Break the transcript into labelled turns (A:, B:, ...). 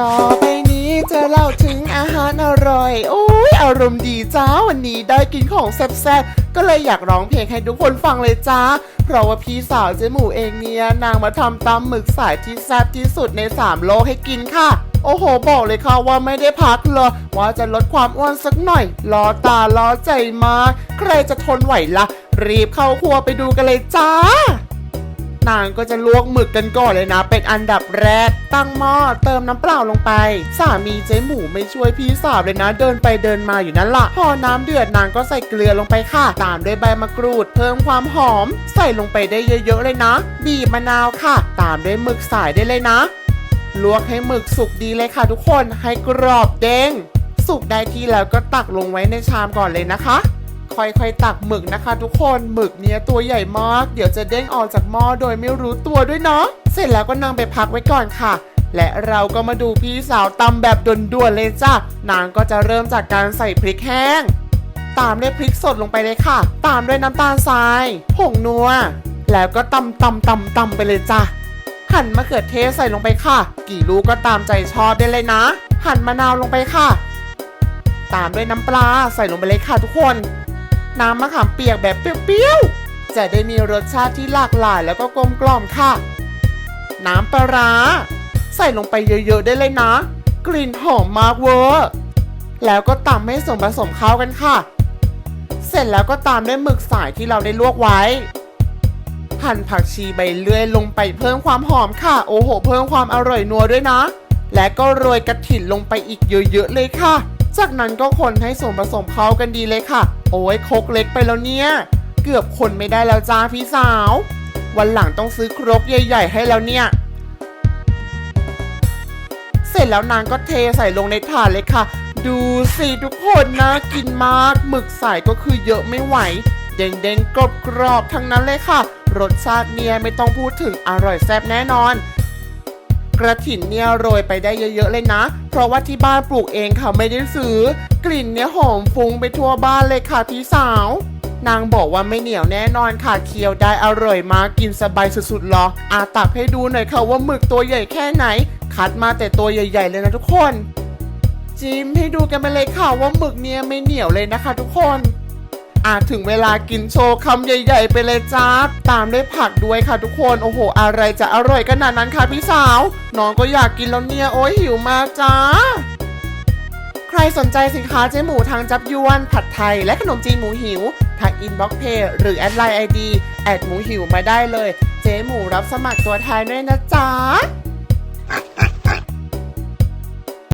A: ต่อไปนี้จะเล่าถึงอาหารอร่อยโอ้ยอารมณ์ดีจ้าวันนี้ได้กินของแซ่บๆก็เลยอยากร้องเพลงให้ทุกคนฟังเลยจ้าเพราะว่าพี่สาวเจ๊หมูเองเนี่ยนางมาทำตำหมึกสายที่แซ่บที่สุดใน3โลกให้กินค่ะ โอ้โห บอกเลยค่ะว่าไม่ได้พักเลยว่าจะลดความอ้วนสักหน่อยล้อตาล้อใจมากใครจะทนไหวละ่ะ รีบเข้าครัวไปดูกันเลยจ้า นางก็จะลวกหมึกกันก่อนเลยนะ เป็นอันดับแรก ตั้งหม้อเติมน้ำเปล่าลงไป สามีเจ๊หมูไม่ช่วยพี่สาวเลยนะ เดินไปเดินมาอยู่นั่นละพอน้ำเดือดนางก็ใส่เกลือลงไปค่ะ ตามด้วยใบมะกรูด เพิ่มความหอม ใส่ลงไปได้เยอะๆเลยนะ บีบมะนาวค่ะ ตามด้วยหมึกสายได้เลยนะ ลวกให้หมึกสุกดีเลยค่ะ ทุกคน ให้กรอบเด้ง สุกได้ที่แล้วก็ตักลงไว้ในชามก่อนเลยนะคะ ค่อยๆตักหมึกนะคะ ทุกคนหมึกเนี้ยตัวใหญ่มาก เดี๋ยวจะเด้งออกจากหม้อโดยไม่รู้ตัวด้วยเนาะเสร็จแล้วก็นำไปพักไว้ก่อนค่ะ และเราก็มาดูพี่สาวตำแบบด่วนๆเลยจ้ะนางก็จะเริ่มจากการใส่พริกแห้ง ตามด้วยพริกสดลงไปเลยค่ะ ตามด้วยน้ำตาลทรายผงนัว แล้วก็ตำตำตำตำไปเลยจ้ะหั่นมะเขือเทศใส่ลงไปค่ะ กี่ลูกก็ตามใจชอบได้เลยนะ หั่นมะนาวลงไปค่ะ ตามด้วยน้ำปลาใส่ลงไปเลยค่ะทุกคน น้ำมะขามเปียกแบบเปรี้ยวๆ จะได้มีรสชาติที่หลากหลายแล้วก็กลมกล่อมค่ะ น้ำปลาร้า ใส่ลงไปเยอะๆได้เลยนะ กลิ่นหอมมากเวอร์แล้วก็ตำให้ส่วนผสมเข้ากันค่ะ เสร็จแล้วก็ตามด้วยหมึกสายที่เราได้ลวกไว้ หั่นผักชีใบเลื่อยลงไปเพิ่มความหอมค่ะ โอ้โห เพิ่มความอร่อยนัวด้วยนะ และก็โรยกระถิ่นลงไปอีกเยอะๆเลยค่ะ จากนั้นก็คนให้ส่วนผสมเข้ากันดีเลยค่ะ โอ้ยครกเล็กไปแล้วเนี่ย เกือบคนไม่ได้แล้วจ้าพี่สาว วันหลังต้องซื้อครกใหญ่ ๆ ให้แล้วเนี่ย เสร็จแล้วนางก็เทใส่ลงในถาดเลยค่ะ ดูสิทุกคนนะกินมากหมึกใส่ก็คือเยอะไม่ไหว เด้งๆกรอบๆทั้งนั้นเลยค่ะ รสชาติเนี่ยไม่ต้องพูดถึงอร่อยแซ่บแน่นอน กระถิ่นเนี่ยโรยไปได้เยอะๆเลยนะ เพราะว่าที่บ้านปลูกเองค่ะไม่ได้ซื้อ กลิ่นเนี่ยหอมฟุ้งไปทั่วบ้านเลยค่ะพี่สาว นางบอกว่าไม่เหนียวแน่นอนค่ะเคี้ยวได้อร่อยมากกินสบายสุดๆหรออาตักให้ดูหน่อยค่ะว่าหมึกตัวใหญ่แค่ไหน คัดมาแต่ตัวใหญ่ ๆ เลยนะทุกคน จิ้มให้ดูกันไปเลยค่ะว่าหมึกเนี่ยไม่เหนียวเลยนะคะ ทุกคน อาถึงเวลากินโชว์คำใหญ่ ๆ ไปเลยจ้าตามด้วยผักด้วยค่ะทุกคน โอ้โห อะไรจะอร่อยขนาดนั้นคะพี่สาว น้องก็อยากกินแล้วเนี่ยโอ้ยหิวมากจ้าใครสนใจสินค้าเจ๊หมูทางจับยวน ผัดไทย และขนมจีนหมูหิว ทางอินบ็อกเพย์หรือแอดไลน์ไอดีแอดหมูหิวมาได้เลย เจ๊หมูรับสมัครตัวแทนด้วยนะจ๊ะ